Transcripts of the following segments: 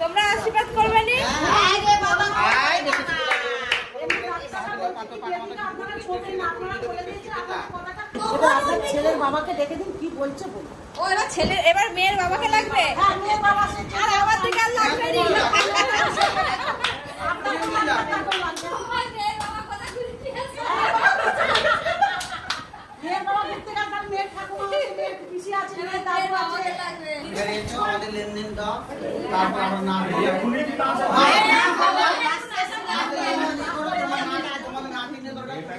তোমরা আশীর্বাদ করবে নি? এবার আপনার ছেলের বাবাকে দেখে দিন কি বলছে বলুন ও এবার ছেলে এবার মেয়ের বাবাকে লাগবে হ্যাঁ মেয়ের বাবা সে আর আমার দিকে আর লাগবে লেনদেন দাও তারপর আমরা নাম দিয়ে তোমাদের নাম দিতে দরকার না না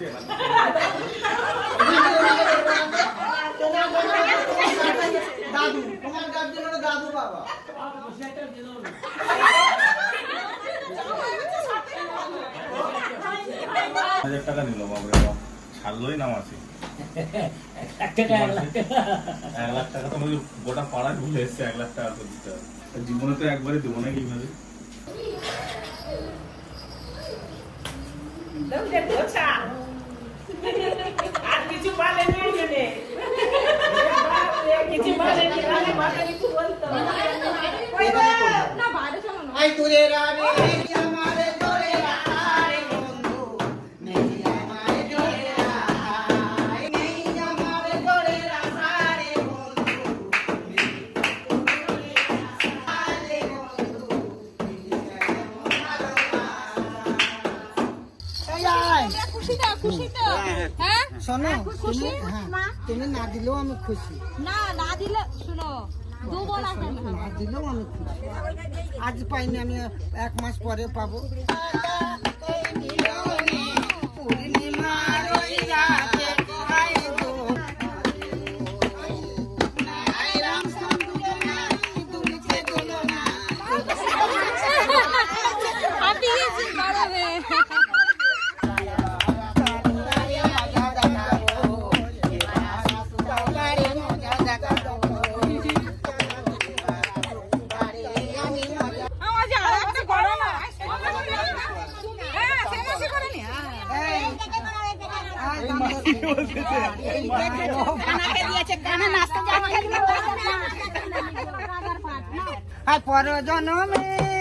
দাদু দিদা আছে না দাদু তোমার গার্জেন দাদু বাবা হাজার টাকা নিল বাবরে বাবা ছাড়লোই নাম আছে এক লাখ টাকা গোটা পাড়া ঢুলে এসছে এক লাখ টাকা তো দিতে হবে। জীবনে তো একবারে দেবো না কীভাবে আর কিছু বলেনি ওই জন্যে। কিছু বলেনি, আমি মাকে কিছু বলতো। না বাইরে চলো না আই তোরে রাবে আমারে তোরে হ্যাঁ? শোনো খুশি? হ্যাঁ তুমি না দিলেও আমি খুশি। না দিলে শুনো না দিলেও আমি খুশি। আজ পাইনি আমি এক মাস পরে পাবো। কানাকে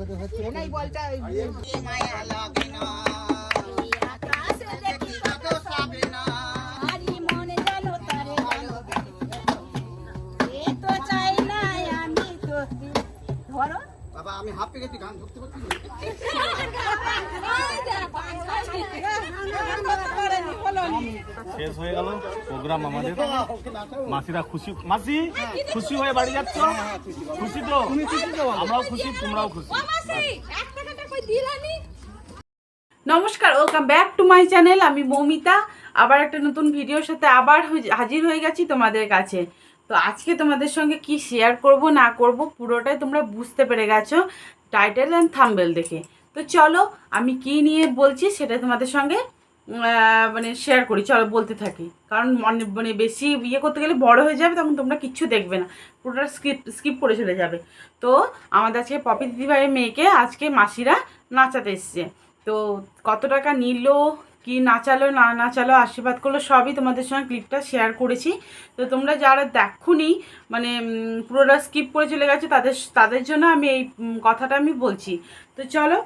ভরে হচ্ছে মায়া লাগে না বাবা আমি হাফ পেয়ে গান ধরতে পারছি। শেষ হয়ে গেল প্রোগ্রাম আমাদের। মাসিরা খুশি মাসি খুশি হয়ে বাড়ি যাচ্ছ? খুশি। তো? আমরাও খুশি তোমরাও খুশি। নমস্কার welcome back to my channel. আমি মৌমিতা। আবার একটা নতুন ভিডিওর সাথে আবার হাজির হয়ে গেছি তোমাদের কাছে। তো আজকে তোমাদের সঙ্গে কি শেয়ার করব না করব পুরোটাই তোমরা বুঝতে পেরে গেছো টাইটেল অ্যান্ড থাম্বেল দেখে। তো চলো আমি কি নিয়ে বলছি সেটা তোমাদের সঙ্গে মানে শেয়ার করি, চলো বলতে থাকি। কারণ মনে মানে বেশি ইয়ে করতে গেলে বড় হয়ে যাবে, তখন তোমরা কিচ্ছু দেখবে না। পুরোটা স্কিপ স্কিপ করে চলে যাবে। তো আমাদের আজকে পপি দিদিভাইয়ের মেয়েকে আজকে মাসিরা নাচাতে এসছে। তো কত টাকা নিল, কি নাচালো, না নাচালো, আশীর্বাদ করল, সবই তোমাদের সঙ্গে ক্লিপটা শেয়ার করেছি। তো তোমরা যারা দেখুনি মানে পুরোটা স্কিপ করে চলে গেছে, তাদের তাদের জন্য আমি এই কথাটা আমি বলছি। তো চলো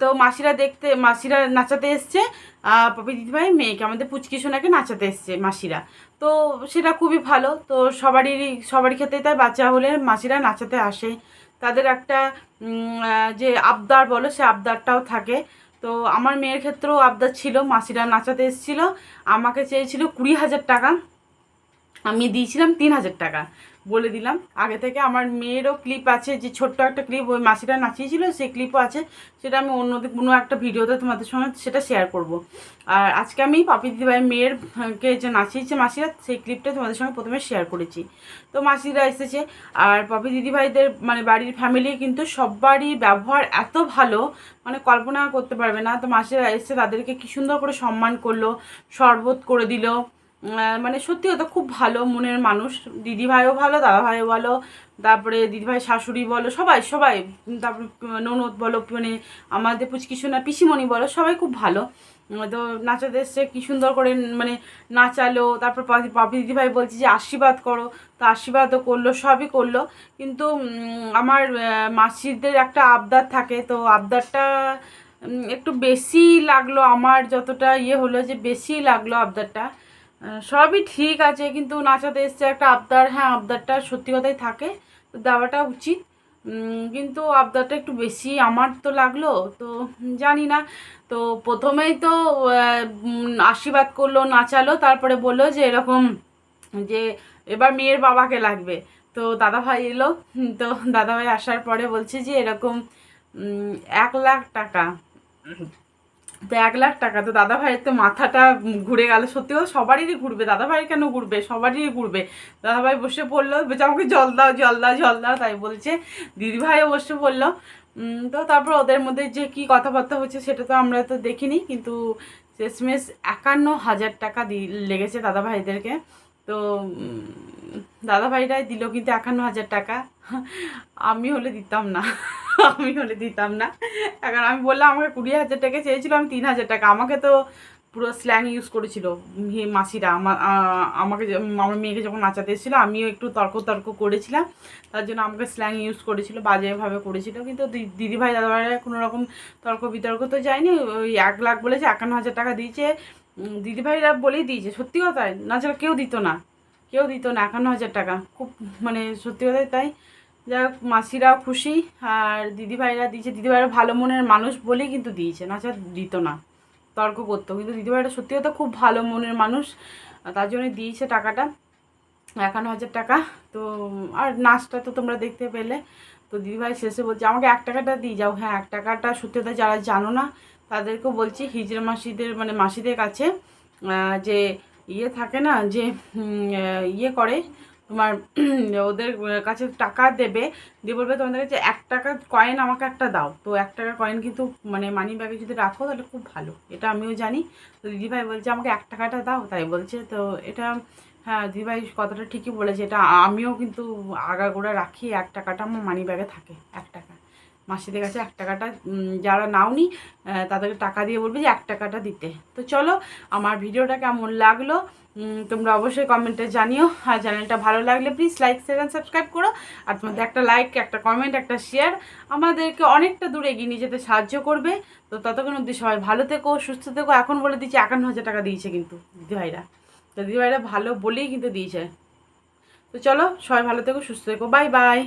তো মাসিরা দেখতে, মাসিরা নাচাতে এসছে পপি দিদিভাই মেয়েকে, আমাদের পুচকি সোনাকে নাচাতে এসছে মাসিরা। তো সেটা খুবই ভালো, তো সবারই সবারই ক্ষেত্রে তাই বাচ্চা হলে মাসিরা নাচাতে আসে। তাদের একটা যে আবদার বলো, সে আবদারটাও থাকে। তো আমার মেয়ের ক্ষেত্রেও আবদার ছিল, মাসিরা নাচাতে এসেছিল। আমাকে চেয়েছিল কুড়ি হাজার টাকা, আমি দিয়েছিলাম তিন হাজার টাকা। বলে দিলাম। আগে থেকে আমার মেয়েরও ক্লিপ আছে যে ছোট্ট একটা ক্লিপ ওই মাসিরা নাচিয়েছিল সেই ক্লিপও আছে। সেটা আমি অন্য কোনো একটা ভিডিওতে তোমাদের সঙ্গে সেটা শেয়ার করব। আর আজকে আমি পাপি দিদিভাই মেয়ের আহ, কে যে নাচিয়েছে মাসিরা সেই ক্লিপটা তোমাদের সঙ্গে প্রথমে শেয়ার করেছি। তো মাসিরা এসেছে আর পপি দিদিভাইদের মানে বাড়ির ফ্যামিলি কিন্তু সবারই ব্যবহার এত ভালো মানে কল্পনা করতে পারবে না। তো মাসিরা এসে তাদেরকে কি সুন্দর করে সম্মান করল শরবত করে দিল। মানে সত্যি কথা খুব ভালো মনের মানুষ। দিদিভাইও ভালো, দাদাভাইও ভালো, তারপরে দিদিভাই শাশুড়ি বলো, সবাই সবাই, তারপরে ননদ বলো মানে আমাদের পুচকি সোনা পিসিমণি বলো, সবাই খুব ভালো। তো নাচাতে এসছে, কি সুন্দর করে মানে নাচালো, তারপর পাপি- দিদিভাই বলছে যে আশীর্বাদ করো। তো আশীর্বাদও করল, সবই করল। কিন্তু আমার মাসিদের একটা আবদার থাকে। তো আবদারটা একটু বেশি লাগল আমার, যতটা ইয়ে হলো যে বেশি লাগল আবদারটা। সবই ঠিক আছে, কিন্তু নাচাতে এসছে একটা আবদার। হ্যাঁ আবদারটা সত্যি কথাই থাকে, তো দেওয়াটা উচিত। কিন্তু আবদারটা একটু বেশি আমার তো লাগল, তো জানি না। তো প্রথমেই তো আশীর্বাদ করল, নাচালো, তারপরে বলল যে এরকম যে এবার মেয়ের বাবাকে লাগবে। তো দাদাভাই এলো, তো দাদাভাই আসার পরে বলছে যে এরকম এক লাখ টাকা। তো এক লাখ টাকা। তো দাদা ভাইয়ের তো মাথাটা ঘুরে গেল। সত্যি কথা সবারই ঘুরবে। দাদা ভাই কেন ঘুরবে? সবারই ঘুরবে। দাদা ভাই বসে পড়ল বলছে আমাকে জল দাও জল দাও জল দাও, তাই বলছে। দিদি ভাইও বসে পড়ল। তো তারপর ওদের মধ্যে যে কি কথাবার্তা হচ্ছে সেটা তো আমরা তো দেখিনি, কিন্তু শেষমেশ একান্ন হাজার টাকা দি, লেগেছে দাদা ভাইদেরকে তো উম, দাদা ভাইরাই দিল কিন্তু একান্ন হাজার টাকা। আমি হলে দিতাম না। আমি হলে দিতাম না। এখন আমি বললাম আমাকে কুড়ি হাজার টাকা চেয়েছিল আমি তিন হাজার টাকা। আমাকে তো পুরো স্ল্যাং ইউজ করেছিল। মাসিরা আমার আমাকে আমার মেয়েকে যখন নাচাতে এসেছিল আমিও একটু তর্ক তর্ক করেছিলাম। তার জন্য আমাকে স্ল্যাং ইউজ করেছিল বাজেভাবে করেছিল। কিন্তু দিদিভাই দাদাভাইরা কোনো রকম তর্ক বিতর্ক তো যায়নি। ওই এক লাখ বলেছে একান্ন হাজার টাকা দিয়েছে। দিদিভাইরা বলেই দিয়েছে। সত্যি কথাই না কেউ দিত না। কেউ দিত না, একান্ন হাজার টাকা। খুব মানে সত্যি কথাই তাই। হোক মাসিরাও খুশি, আর দিদিভাইরা দিয়েছে। দিদিভাইরা ভালো মনের মানুষ বলেই কিন্তু দিয়েছে, না দিত না। তর্ক করতো। কিন্তু দিদিভাইরা সত্যি কথা খুব ভালো মনের মানুষ তার জন্য দিয়েছে টাকাটা, একান্ন হাজার টাকা। তো, আর নাচটা তো তোমরা দেখতে পেলে। তো দিদিভাই শেষে বলছে, আমাকে এক টাকাটা দিয়ে যাও। হ্যাঁ এক টাকাটা সত্যি কথা যারা জানো না, তাদেরকেও বলছি, হিজড়া মাসিদের মানে মাসিদের কাছে যে ইয়ে থাকে না যে ইয়ে করে, তোমার ওদের কাছে টাকা দেবে, দিয়ে বলবে তোমাদের কাছে এক টাকা কয়েন আমাকে একটা দাও। তো এক টাকা কয়েন কিন্তু মানে মানি ব্যাগে যদি রাখো, তাহলে খুব ভালো। এটা আমিও জানি। তো দিদিভাই বলছে, আমাকে এক টাকাটা দাও। তাই বলছে। তো এটা হ্যাঁ দিদিভাই কথাটা ঠিকই বলেছে। এটা আমিও কিন্তু আগাগোড়া রাখি, এক টাকাটা আমার মানি ব্যাগে থাকে, এক টাকা। মাসিদের কাছে এক টাকাটা যারা নাওনি তাদেরকে টাকা দিয়ে বলবে যে এক টাকাটা দিতে। তো চলো, আমার ভিডিওটা কেমন লাগল তোমরা অবশ্যই কমেন্টে জানিও। আর চ্যানেলটা ভালো লাগলে please like share and subscribe করো। আর তোমাদের একটা লাইক একটা কমেন্ট একটা শেয়ার আমাদেরকে অনেকটা দূরে এগিয়ে নিয়ে যেতে সাহায্য করবে। তো ততক্ষণ অবধি সবাই ভালো থেকো, সুস্থ থেকো। এখন বলে দিচ্ছি, একান্ন হাজার টাকা দিয়েছে কিন্তু দিদিভাইরা। তো দিদিভাইরা ভালো বলেই কিন্তু দিয়েছে। তো চলো, সবাই ভালো থেকো, সুস্থ থেকো। Bye bye